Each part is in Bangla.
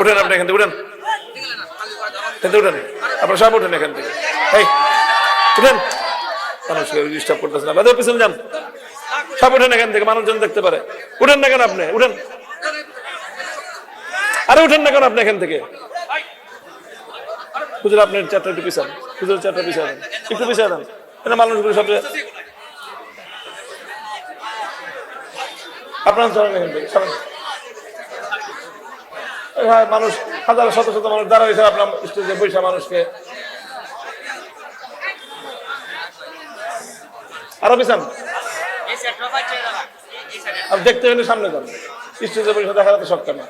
উঠেন আপনি এখান থেকে, উঠেন। এখান উঠেন। আপনার সব উঠেন এখান থেকে। এই, উঠেন। ডিস্টার্ব আপনাদের পিছনে যান। সব উঠেন এখান থেকে, মানুষজন দেখতে পারে। উঠেন না কেন আপনি? উঠেন। আরে উঠেন না কেন আপনি এখান থেকে? হুজুর আপনার চারটা একটু পিছান। হুজুর চারটা পিছিয়ে দেন। একটু পিছিয়ে দেন। এটা মানুষগুলো আপনার চলেন এখান থেকে মানুষ, হাজার শত শত মানুষ আপনার স্টেজে বৈশা মানুষকে। আরও দেখতে সামনে যান। স্টেজে বৈশা দেখা যাতে না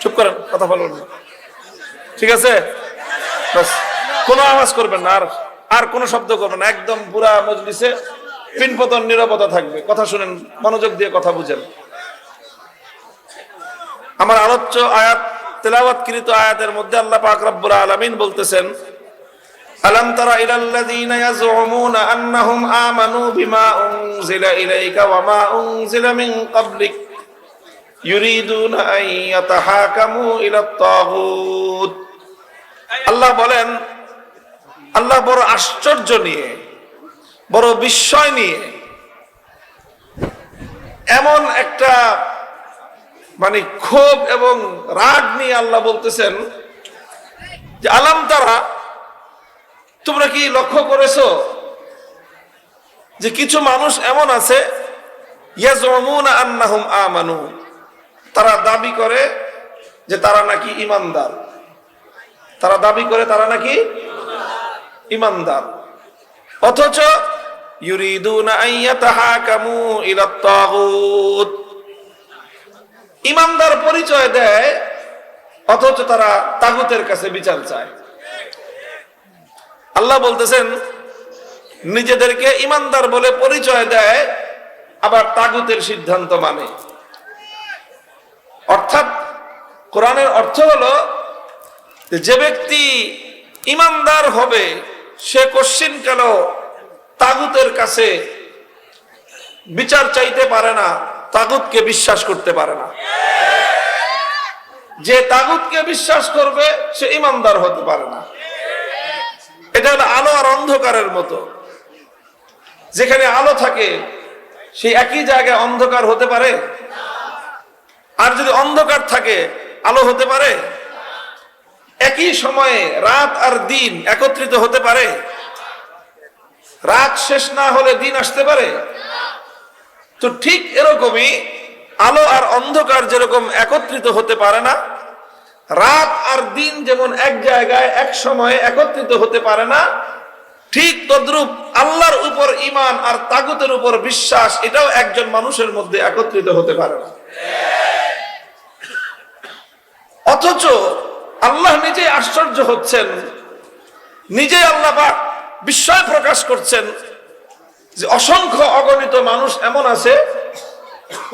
চুপ করেন, কথা বলবেন ঠিক আছে? কোনো আওয়াজ করবেন না, আর আর কোনো শব্দ করবেন না। একদম পুরা মজলিসে পিনপতন, নিরবতা থাকবে। কথা শুনেন, মনোযোগ দিয়ে কথা বুঝেন। আমার আলোচ্য আয়াত, তেলাওয়াতকৃত আয়াতের মধ্যে আল্লাহ পাক রব্বুল আলামিন বলতেছেন, আলাম তারা ইলাল্লাযীনা ইয়াজউমুনা আন্নাহুম আমানু বিমা উনজিলা ইলাইকা ওয়া মা উনজিলা মিন ক্বাবলিক, ইউরিদুনা আল্লাহ বলেন, আল্লাহ বড় আশ্চর্য নিয়ে, বড় বিস্ময় নিয়ে, এমন একটা মানে ক্ষোভ এবং রাগ নিয়ে আল্লাহ বলতেছেন যে, আলাম তারা, তোমরা কি লক্ষ্য করেছ যে কিছু মানুষ এমন আছে? আমানু। তারা দাবি করে যে তারা নাকি ইমানদার। তারা দাবি করে তারা নাকি ইমানদার। অথচ, ইউরিদুনা আইয়াতাহাকামু ইলা তাগুত। ইমানদার পরিচয় দেয়, অথচ তারা তাগুতের কাছে বিচার চায়। আল্লাহ বলতেছেন, নিজেদেরকে ইমানদার বলে পরিচয় দেয়, আবার তাগুতের সিদ্ধান্ত মানে। অর্থাৎ, কোরআনের অর্থ হলো, যে ব্যক্তি ইমানদার হবে, সে কোশ্চিন কেন তাগুতের কাছে বিচার চাইতে পারে না, তাগুতকে বিশ্বাস করতে পারে না। যে তাগুতকে বিশ্বাস করবে, সে ইমানদার হতে পারে না। এটা হলো আলো আর অন্ধকারের মতো। যেখানে আলো থাকে, সেই একই জায়গায় অন্ধকার হতে পারে? আর যদি অন্ধকার থাকে, আলো হতে পারে? একই সময়ে রাত আর দিন একত্রিত হতে পারে? রাত শেষ না হলে দিন আসতে পারে? তো ঠিক এরকমই আলো আর অন্ধকার যেরকম একত্রিত হতে পারে না, রাত আর দিন যেমন এক জায়গায়, এক সময়ে একত্রিত হতে পারে না, ঠিক তদ্রুপ আল্লাহর উপর ইমান আর তাগুতের উপর বিশ্বাস, এটাও একজন মানুষের মধ্যে একত্রিত হতে পারে না। অথচ আল্লাহ নিজেই আশ্চর্য হচ্ছেন, নিজেই আল্লাহ বিস্ময় প্রকাশ করছেন যে অসংখ্য অগণিত মানুষ এমন আছে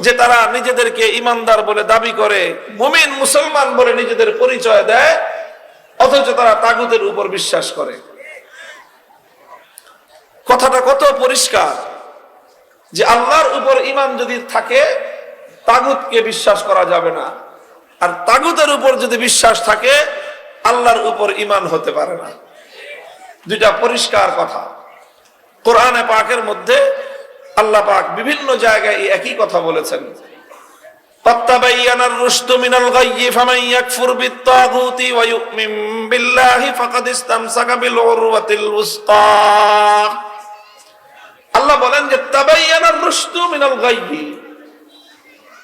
যে তারা নিজেদেরকে ইমানদার বলে দাবি করে, মুমিন মুসলমান বলে নিজেদের পরিচয় দেয়, অথচ তারা তাগুতের উপর বিশ্বাস করে। কথাটা কত পরিষ্কার যে আল্লাহর উপর ইমান যদি থাকে, তাগুতকে বিশ্বাস করা যাবে না। আর তাগুতের উপর যদি বিশ্বাস থাকে, আল্লাহর উপর ইমান হতে পারে না। দুইটা পরিষ্কার কথা। কোরআনে পাকের মধ্যে আল্লাহ পাক বিভিন্ন জায়গায় একই কথা বলেছেন। মিনাল আল্লাহ বলেন যে মিনাল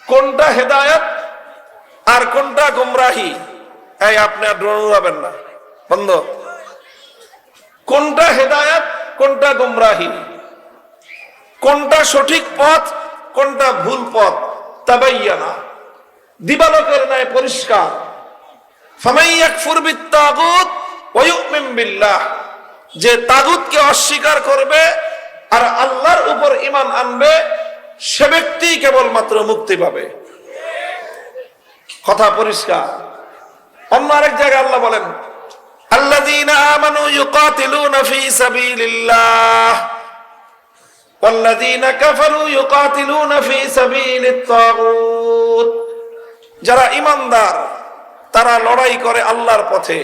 কোনটা হেদায়েত আর কোনটা গোমরাহি? এই, আপনি আর ড্রোন উড়াবেন না। বন্ধ। কোনটা হেদায়াত, কোনটা গোমরাহি? কোনটা সঠিক পথ, কোনটা ভুল পথ? তাবাইয়ানা। দিবালকের ন্যায় পরিষ্কার। যে তাগুতকে অস্বীকার করবে আর আল্লাহর উপর ইমান আনবে, সে ব্যক্তি কেবলমাত্র মুক্তি পাবে। কথা পরিষ্কার। অন্য আরেক জায়গায় আল্লাহ বলেন আল্লাহ আমানু ইউকাতিলুনা ফি সাবিলিল্লাহ। والذين كفروا يقاتلون في سبيل الطاغوت যারা ইমানদার তারা লড়াই করে আল্লাহর পথে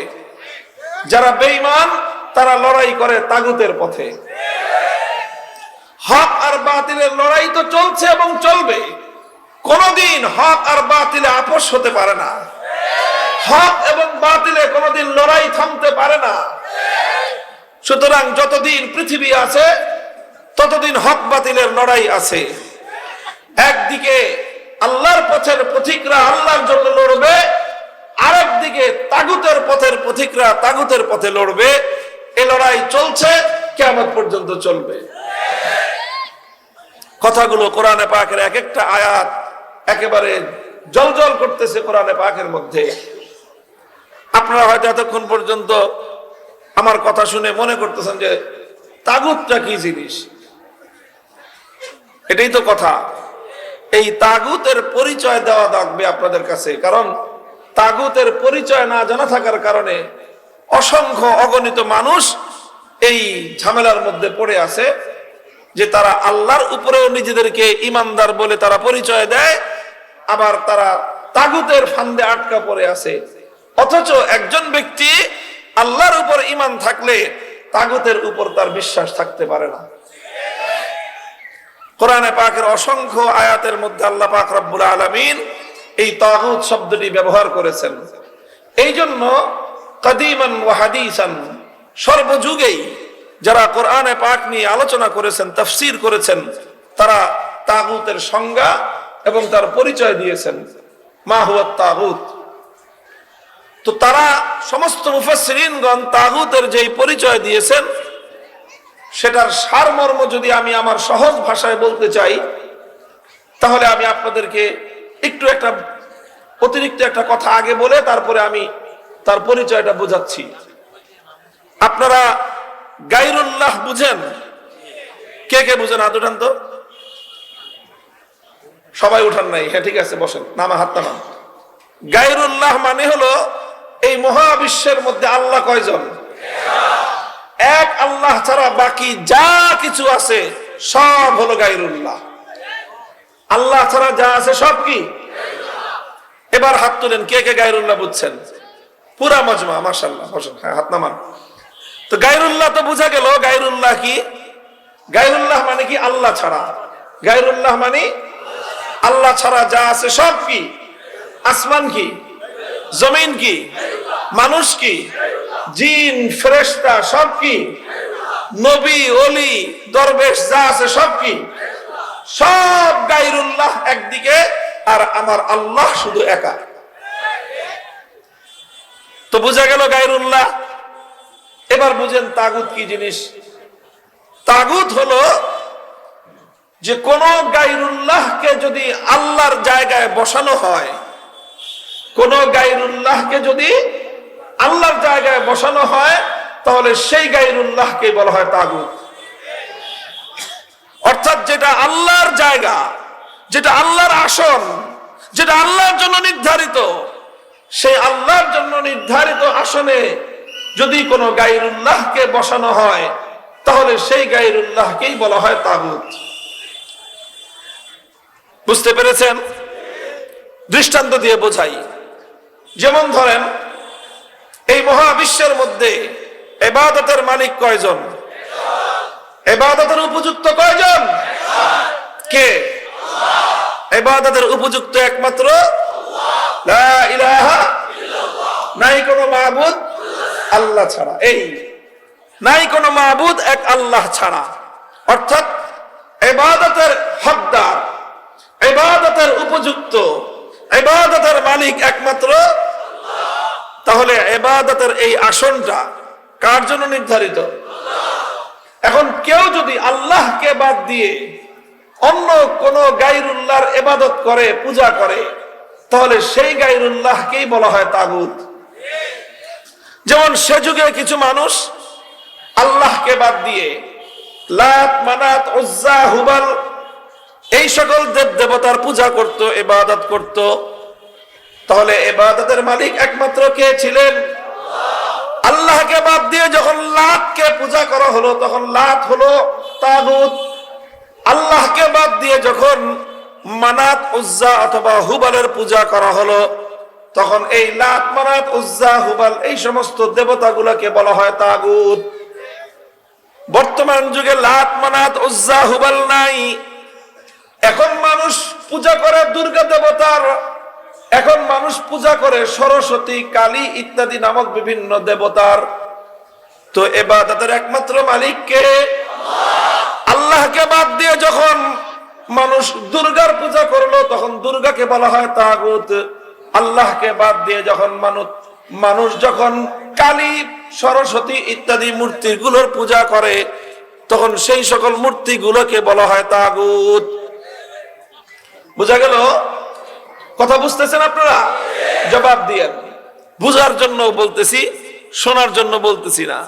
যারা বেঈমান তারা লড়াই করে তাগুতের পথে হক আর বাতিলের লড়াই তো চলছে এবং চলবে কোনদিন হক আর বাতিলে আপোষ হতে পারে না হক এবং বাতিলে কোনদিন লড়াই থামতে পারে না সুতরাং যতদিন পৃথিবী আছে ততদিন হক বাতিলের লড়াই আছে। একদিকে আল্লাহর পথের পথিকরা আল্লাহর জন্য লড়বে, আরেকদিকে তাগুতের পথের পথিকরা তাগুতের পথে লড়বে। এ লড়াই চলছে কেমন পর্যন্ত চলবে। কথাগুলো কোরআনে পাকের এক একটা আয়াত একেবারে জলজল করতেছে কোরআনে পাকের মধ্যে। আপনারা হয়তো এতক্ষণ পর্যন্ত আমার কথা শুনে মনে করতেছেন যে তাগুতটা কি জিনিস? এটাই তো কথা। এই তাগুতের পরিচয় দেওয়া লাগবে আপনাদের কাছে, কারণ তাগুতের পরিচয় না জানা থাকার কারণে অসংখ্য অগণিত মানুষ এই ঝামেলার মধ্যে পড়ে আছে যে তারা আল্লাহর উপরেও নিজেদেরকে ইমানদার বলে তারা পরিচয় দেয়, আবার তারা তাগুতের ফান্দে আটকা পড়ে আছে। অথচ একজন ব্যক্তি আল্লাহর উপর ইমান থাকলে তাগুতের উপর তার বিশ্বাস থাকতে পারে না। কোরআনে পাকের অসংখ্য আয়াতের মধ্যে আল্লাহ পাক রব্বুল আলমিন এই তাগুত শব্দটি ব্যবহার করেছেন। এই জন্য কাদিমান ও হাদিসান সর্বযুগেই যারা কোরআনে পাক নিয়ে আলোচনা করেছেন, তফসির করেছেন, তারা তাগুতের সংজ্ঞা এবং তার পরিচয় দিয়েছেন। মা হুয়া তাগুত। তো তারা সমস্ত মুফাসসিরিনগণ তাগুতের যেই পরিচয় দিয়েছেন সেটার সারমর্ম যদি আমি আমার সহজ ভাষায় বলতে চাই, তাহলে আমি আপনাদেরকে একটু একটা অতিরিক্ত একটা কথা আগে বলে তারপরে আমি তার পরিচয়টা বোঝাচ্ছি। আপনারা গাইরুল্লাহ বুঝেন? কে কে বুঝেন? হাত তো। সবাই উঠান নাই। হ্যাঁ ঠিক আছে, বসেন। নামা, হাত নামান গাইরুল্লাহ মানে হলো এই মহাবিশ্বের মধ্যে আল্লাহ কয়জন? এক আল্লাহ ছাড়া বাকি যা কিছু আছে, সব হলো গাইরুল্লাহ আল্লাহ ছাড়া যা আছে, সব কি? এবার হাত তুলেন, কে কে গাইরুল্লাহ বুঝছেন? পুরা মজমা মাসাল্লাহ হ্যাঁ হাত নামান। তো গাইরুল্লাহ তো বুঝা গেল গাইরুল্লাহ কি? গাইরুল্লাহ মানে কি? আল্লাহ ছাড়া। গাইরুল্লাহ মানে আল্লাহ ছাড়া যা আছে, সব কি? আসমান কি? জমিন কি? মানুষ কি? জিন, ফেরেশতা, সব কি? নবী, অলি, দরবেশ যা আছে সব কি? সব গাইরুল্লাহ একদিকে আর আমার আল্লাহ শুধু একা। তো বোঝা গেল গাইরুল্লাহ? এবার বুঝেন তাগুত কি জিনিস? তাগুত হলো যে কোন গাইরুল্লাহকে যদি আল্লাহর জায়গায় বসানো হয়, কোন গাইরুল্লাহকে যদি আল্লাহর জায়গায় বসানো হয়, তাহলে সেই গাইরুল্লাহকে বলা হয় তাগুত। অর্থাৎ যেটা আল্লাহর জায়গা, যেটা আল্লাহর আসন, যেটা আল্লাহর জন্য নির্ধারিত, সেই আল্লাহর জন্য নির্ধারিত আসনে যদি কোনো গাইরুল্লাহকে বসানো হয়, তাহলে সেই গাইরুল্লাহকেই বলা হয় তাগুত। বুঝতে পেরেছেন? দৃষ্টান্ত দিয়ে বোঝাই। যেমন ধরেন এই মহাবিশ্বের মধ্যে এবাদতের মালিক কয়জন? এবাদতের উপযুক্ত কয়জন? কে? এবাদতের উপযুক্ত একমাত্র নাই কোনো মাহবুদ আল্লাহ ছাড়া। এই নাই কোনো মাহবুদ এক আল্লাহ ছাড়া। অর্থাৎ এবাদতের হকদার, এবাদতের উপযুক্ত, এবাদতের মালিক একমাত্র তাহলে এবাদতের এই আসনটা কার জন্য নির্ধারিত? এখন কেউ যদি আল্লাহকে বাদ দিয়ে অন্য কোন গাইরুল্লাহর এবাদত করে, পূজা করে, তাহলে সেই গাইরুল্লাহকেই বলা হয় তাগুত। যেমন সে যুগে কিছু মানুষ আল্লাহকে বাদ দিয়ে লাত মানাত উজ্জা হুবাল, এই সকল দেব দেবতার পূজা করত, এবাদত করত তাহলে এবাদতের মালিক একমাত্র কে ছিলেন? আল্লাহকে বাদ দিয়ে যখন লাতকে পূজা করা হলো, তখন লাত হলো তাগুত। আল্লাহকে বাদ দিয়ে যখন মানাত উজ্জা অথবা হুবালের পূজা করা হলো, তখন এই লাত, মানাত উজ্জা, হুবাল এই সমস্ত দেবতাগুলোকে বলা হয় তাগুত। বর্তমান যুগে লাত, মানাত উজ্জা, হুবাল নাই। এখন মানুষ পূজা করে দুর্গা দেবতার এখন মানুষ পূজা করে সরস্বতী, কালী ইত্যাদি নামক বিভিন্ন দেবতার। তো এবার তাদের একমাত্র মালিককে আল্লাহকে বাদ দিয়ে যখন মানুষ দুর্গার পূজা করল, তখন দুর্গাকে বলা হয় তাগুত। আল্লাহকে বাদ দিয়ে যখন মানুষ মানুষ যখন কালী, সরস্বতী ইত্যাদি মূর্তিগুলোর পূজা করে, তখন সেই সকল মূর্তিগুলোকে বলা হয় তাগুত। বুঝা গেল? কথা বুঝতেছেন আপনারা? জবাব দিয়ে বুঝার জন্য বলতেছি শোনার জন্য বলতেছি না।